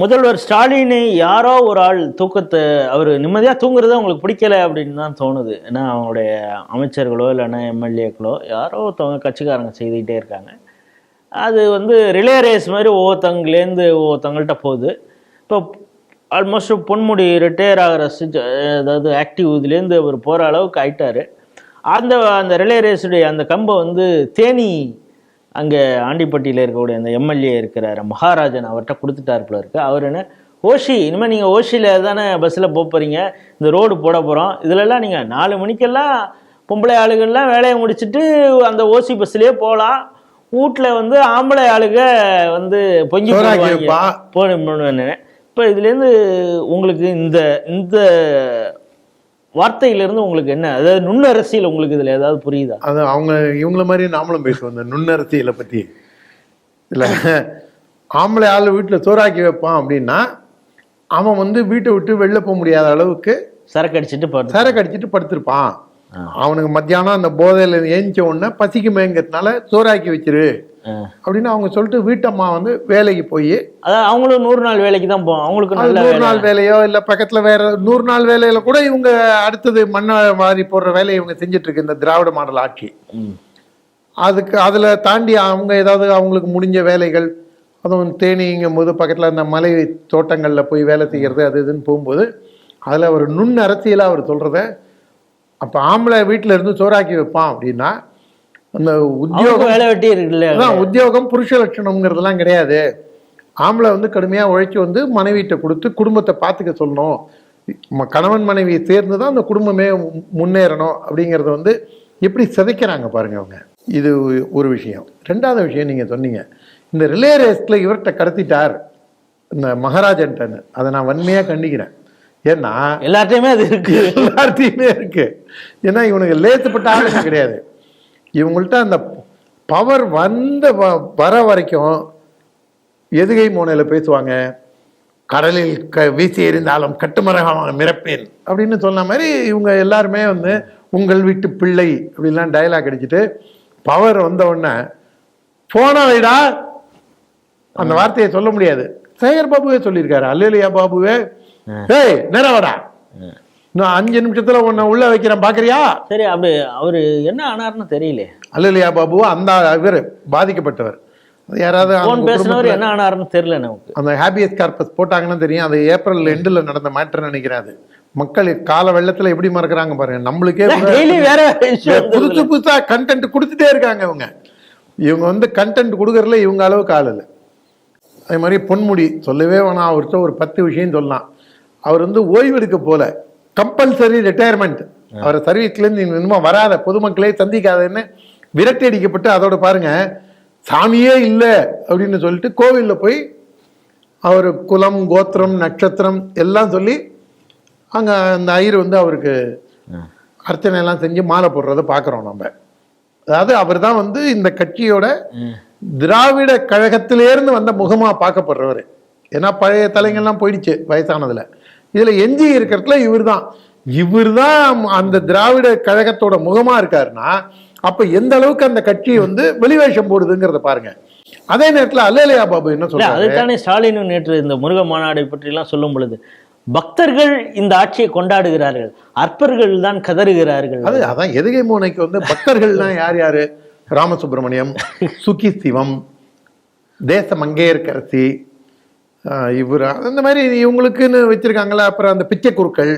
முதல்வர் ஸ்டாலினை யாரோ ஒரு ஆள் தூக்கத்தை அவர் நிம்மதியாக தூங்குறது அவங்களுக்கு பிடிக்கல அப்படின்னு தான் தோணுது. ஏன்னா அவங்களுடைய அமைச்சர்களோ இல்லைன்னா எம்எல்ஏக்களோ யாரோ ஒருத்தவங்க கட்சிக்காரங்க செய்துக்கிட்டே இருக்காங்க. அது வந்து ரிலே ரேஸ் மாதிரி ஒவ்வொருத்தங்கலேருந்து ஒவ்வொருத்தவங்கள்ட்ட போகுது. இப்போ ஆல்மோஸ்ட் பொன்முடி ரிட்டையர் ஆகிற சிச்ச- அதாவது ஆக்டிவ் இதுலேருந்து அவர் போகிற அளவுக்கு ஆயிட்டார். அந்த அந்த ரிலே ரேஸுடைய அந்த கம்பை வந்து தேனி அங்கே ஆண்டிப்பட்டியில் இருக்கக்கூடிய அந்த எம்எல்ஏ இருக்கிறார் மகாராஜன் அவர்கிட்ட கொடுத்துட்டாரு போல இருக்கு. அவர் என்ன ஓஷி இனிமேல் நீங்கள் ஓஷியில் தானே பஸ்ஸில் போகிறீங்க இந்த ரோடு போட போகிறோம் இதிலெல்லாம் நீங்கள் நாலு மணிக்கெல்லாம் பொம்பளை ஆளுகள்லாம் வேலையை முடிச்சுட்டு அந்த ஓசி பஸ்லேயே போகலாம் வீட்டில் வந்து ஆம்பளை ஆளுக வந்து பொங்கி. போடுன்னு இப்போ இதுலேருந்து உங்களுக்கு இந்த இந்த வார்த்தையிலேருந்து உங்களுக்கு என்ன? அதாவது நுண்ணரசியல் உங்களுக்கு இதில் ஏதாவது புரியுதா? அது அவங்க இவங்கள மாதிரி நாமளும் பேசுவோம். இந்த நுண்ணரசியலை பத்தி. இல்ல ஆம்பளை ஆள் வீட்டுல சோறாக்கி வைப்பான் அப்படின்னா அவன் வந்து வீட்டை விட்டு வெளில போக முடியாத அளவுக்கு சரக்கு அடிச்சிட்டு போகிறது சரக்கு அடிச்சிட்டு படுத்திருப்பான். அவனுக்கு மத்தியானம் அந்த போதையில ஏஞ்ச உடனே பசிக்குமேங்கிறதுனால சோறாக்கி வச்சிரு. அப்படின்னு அவங்க சொல்லிட்டு வீட்டம்மா வந்து வேலைக்கு போய் அதான் அவங்களும் நூறு நாள் வேலைக்கு தான் போவோம் அவங்களுக்கு நூறு நாள் வேலையோ இல்ல பக்கத்துல வேற நூறு நாள் வேலையில கூட இவங்க அடுத்தது மண்ணை வாரி போடுற வேலையை இவங்க செஞ்சுட்டு இருக்கு இந்த திராவிட மாடல் ஆட்சி. அதுக்கு அதுல தாண்டி அவங்க ஏதாவது அவங்களுக்கு முடிஞ்ச வேலைகள் அதுவும் தேனிங்கும் போது பக்கத்துல அந்த மலை தோட்டங்கள்ல போய் வேலை செய்யறது அது இதுன்னு போகும்போது அதுல ஒரு நுண் அரசியலா அவர் சொல்றத அப்ப ஆம்பளை வீட்டுல இருந்து சோறாக்கி வைப்பான் அப்படின்னா அந்த உத்தியோகம் வேலை வெட்டி இருக்குல்ல அதான் உத்தியோகம் புருஷ லட்சணம்ங்கிறதெல்லாம் கிடையாது. ஆம்பளை வந்து கடுமையா உழைச்சி வந்து மனைவிட்ட கொடுத்து குடும்பத்தை பார்த்துக்க சொல்லணும். கணவன் மனைவி சேர்ந்து தான் அந்த குடும்பமே முன்னேறணும் அப்படிங்கிறத வந்து எப்படி சிதைக்கிறாங்க பாருங்க அவங்க. இது ஒரு விஷயம். ரெண்டாவது விஷயம் நீங்க சொன்னீங்க. இந்த ரிலே ரேஸ்ல இவர்கிட்ட கடத்திட்டார் இந்த மகாராஜன்ட்டன்னு. அதை நான் வன்மையா கண்டிக்கிறேன். ஏன்னா எல்லார்ட்டையுமே அது இருக்கு. எல்லார்ட்டையுமே இருக்கு. ஏன்னா இவனுக்கு லேத்துப்பட்ட ஆளுங்க கிடையாது. இவங்கள்ட்ட அந்த பவர் வந்த வர வரைக்கும் எதுகை மோனையில பேசுவாங்க கடலில் க வீசி எறிந்தாலும் கட்டுமரகமாக மிரப்பேன் அப்படின்னு சொன்ன மாதிரி இவங்க எல்லாருமே வந்து உங்கள் வீட்டு பிள்ளை அப்படிலாம் டயலாக் அடிச்சுட்டு பவர் வந்த உடனே போனா வைடா அந்த வார்த்தையை சொல்ல முடியாது. சேகர் பாபுவே சொல்லியிருக்காரு அல்லையா பாபுவே ஏய் நேரவாடா இன்னும் அஞ்சு நிமிஷத்துல உன்னை உள்ள வைக்கிறேன் பாக்குறியா? சரி அப்படி அவரு என்ன ஆனார்னு தெரியல அல்லையா பாபு? அந்த இவர் பாதிக்கப்பட்டவர். யாராவது அவங்க போன் பேசினவர் குடும்பத்துல- என்ன ஆனாருன்னு தெரியல நமக்கு. அந்த ஹாபியஸ் கார்பஸ் போட்டாங்கன்னா தெரியும். அது ஏப்ரல் எண்டில் நடந்த மேட்டர் நினைக்கிறேன் அது. மக்கள் கால வெள்ளத்துல எப்படி மறக்கறாங்க பாருங்க. நம்மளுக்கே வேற புதுசு புதுசா கண்டென்ட் கொடுத்துட்டே இருக்காங்க இவங்க. இவங்க வந்து கண்டென்ட் கொடுக்கறதுல இவங்க அளவுக்கு ஆள் இல்லை. அதே மாதிரி பொன்முடி சொல்லவே வேணாம் அவர்கிட்ட ஒரு பத்து விஷயம் சொல்லலாம். அவர் வந்து ஓய்வெடுக்க போல. கம்பல்சரி ரிட்டையர்மெண்ட் அவர் சர்வீஸ்லேருந்து இனிமே வராத பொதுமக்களே சந்திக்காதன்னு விரட்டி அடிக்கப்பட்டு அதோட பாருங்க சாமியே இல்லை அப்படின்னு சொல்லிட்டு கோவிலில் போய் அவர் குலம் கோத்திரம் நட்சத்திரம் எல்லாம் சொல்லி அங்கே அந்த ஐயர் வந்து அவருக்கு அர்ச்சனை எல்லாம் செஞ்சு மாலை போடுறத பார்க்குறோம் நம்ம. அதாவது அவர் தான் வந்து இந்த கட்சியோட திராவிட கழகத்திலேருந்து வந்த முகமா பார்க்கப்படுறவர். ஏன்னா பழைய தலைங்கள்லாம் போயிடுச்சு வயசானதுல. இதுல எஞ்சி இருக்கிறதுல இவர் தான் இவர் தான் அந்த திராவிட கழகத்தோட முகமா இருக்காருன்னா அப்ப எந்த அளவுக்கு அந்த கட்சி வந்து வெளிவேஷம் போடுதுங்கிறத பாருங்க. அதே நேரத்துல அல்லையா பாபு என்ன சொல்றாரு? அதுதானே ஸ்டாலின் நேற்று இந்த முருக மாநாடை பற்றி எல்லாம் சொல்லும் பொழுது பக்தர்கள் இந்த ஆட்சியை கொண்டாடுகிறார்கள் அற்பர்கள் தான் கதறுகிறார்கள். அது அதான் எதுகை மோனைக்கு வந்து பக்தர்கள்லாம் யார் யாரு? ராமசுப்பிரமணியம் சுகி சிவம் தேச மங்கையர்கரசி இவர்? அந்த மாதிரி இவங்களுக்குன்னு வச்சிருக்காங்கல்ல அப்புறம் அந்த பிச்சை குருக்கள்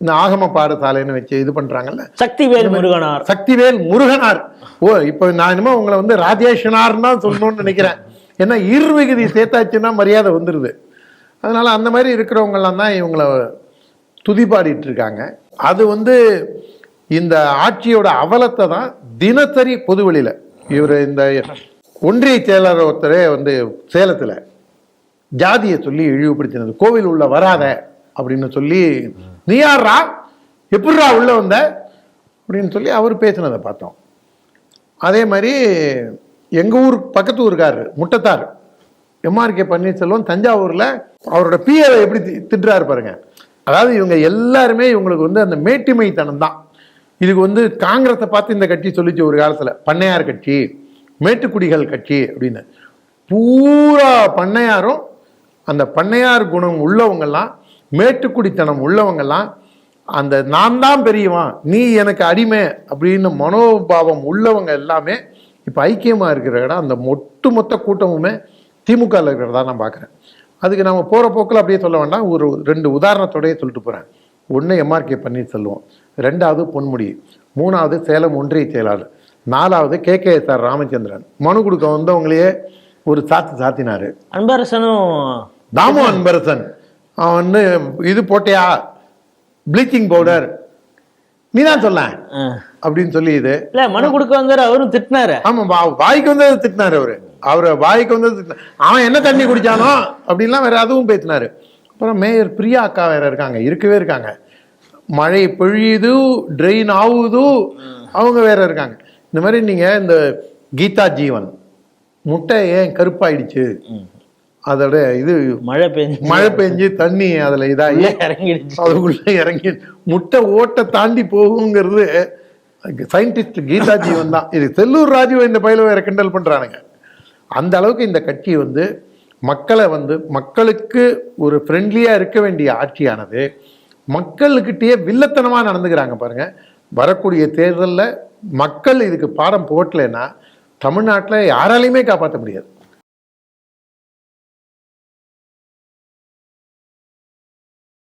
இந்த ஆகம பாடசாலைன்னு வச்சு இது பண்றாங்கல்ல. சக்திவேல் முருகனார். சக்திவேல் முருகனார். ஓ இப்போ நான் என்னமோ உங்களை வந்து ராஜேஷனார் தான் சொல்லணும்னு நினைக்கிறேன். ஏன்னா ஈர்விகுதி சேர்த்தாச்சுன்னா மரியாதை வந்துடுது அதனால அந்த மாதிரி இருக்கிறவங்கலாம் தான் இவங்களை துதிபாடிட்டு இருக்காங்க அது வந்து இந்த ஆட்சியோட அவலத்தை தான் தினசரி பொதுவெளியில இவர் இந்த ஒன்றிய செயலர் ஒருத்தரே வந்து சேலத்தில் ஜாதியை சொல்லி இழிவுபடுத்தினது. கோவில் உள்ள வராத அப்படின்னு சொல்லி நீ யார்ரா எப்படிரா உள்ள வந்த? அப்படின்னு சொல்லி அவர் பேசினதை பார்த்தோம். அதே மாதிரி எங்கள் ஊர் பக்கத்து ஊருக்கார் முட்டத்தார் எம்ஆர்கே பன்னீர்செல்வம் தஞ்சாவூரில் அவரோட பிஏவை எப்படி தி- திட்டுறாரு பாருங்க. அதாவது இவங்க எல்லாருமே இவங்களுக்கு வந்து அந்த மேட்டுமைத்தனம் தான். இதுக்கு வந்து காங்கிரஸை பார்த்து இந்த கட்சி சொல்லிச்சு ஒரு காலத்தில். பண்ணையார் கட்சி மேட்டுக்குடிகள் கட்சி அப்படின்னு. பூரா பண்ணையாரும் அந்த பண்ணையார் குணம் உள்ளவங்கெல்லாம் மேட்டுக்குடித்தனம் உள்ளவங்கெல்லாம் அந்த நான் தான் பெரியவன் நீ எனக்கு அடிமை அப்படின்னு மனோபாவம் உள்ளவங்க எல்லாமே இப்போ ஐக்கியமாக இருக்கிற இடம் அந்த ஒட்டுமொத்த கூட்டமுமே திமுகவில் இருக்கிறதா நான் பார்க்குறேன் அதுக்கு நம்ம போகிற போக்கில் அப்படியே சொல்ல வேண்டாம் ஒரு ரெண்டு உதாரணத்தோடையே சொல்லிட்டு போகிறேன் ஒன்று எம்ஆர்கே பன்னீர்செல்வம் ரெண்டாவது பொன்முடி மூணாவது சேலம் ஒன்றிய செயலாளர் நாலாவது K K S R Ramachandran. மனு கொடுக்க வந்தவங்களையே ஒரு சாத்து சாத்தினார். அன்பரசனும் தாமு அன்பரசன். அவன் வந்து இது போட்டியா? ப்ளீச்சிங் பவுடர் நீ தான் சொல்ல. அப்படின்னு சொல்லி இது. இல்ல மனு கொடுக்க வந்தாரு அவரும் திட்டினாரு. ஆமா வா- வாய்க்கு வந்தது திட்டினாரு அவரு. அவரை வாய்க்கு வந்தது திட்டினா- அவன் என்ன தண்ணி குடிச்சானோ அப்படின்லாம் வேற அதுவும் பேசினாரு. அப்புறம் மேயர் பிரியா அக்கா வேற இருக்காங்க இருக்கவே இருக்காங்க. மழை பொழியுது ட்ரெயின் ஆகுது அவங்க வேற இருக்காங்க. இந்த மாதிரி நீங்க இந்த கீதா ஜீவன் முட்டை ஏன் கருப்பாயிடுச்சு? அதோட இது மழை பெஞ்சு மழை பெஞ்சு தண்ணி அதுல இதாகி இறங்கிடுச்சு. அதுக்குள்ள இறங்கி முட்டை ஓட்டை தாண்டி போகுங்கிறது சயின்டிஸ்ட் கீதா ஜீவன் தான். இது செல்லூர் ராஜு இந்த பயில வேற கிண்டல் பண்றானுங்க. அந்த அளவுக்கு இந்த கட்சி வந்து மக்களை வந்து மக்களுக்கு ஒரு ஃப்ரெண்ட்லியா இருக்க வேண்டிய ஆட்சியானது மக்களுக்கிட்டேயே வில்லத்தனமா நடந்துக்கிறாங்க பாருங்க. வரக்கூடிய தேர்தலில் மக்கள் இதுக்கு பாடம் போட்டலைன்னா தமிழ்நாட்டில் யாராலையுமே காப்பாற்ற முடியாது.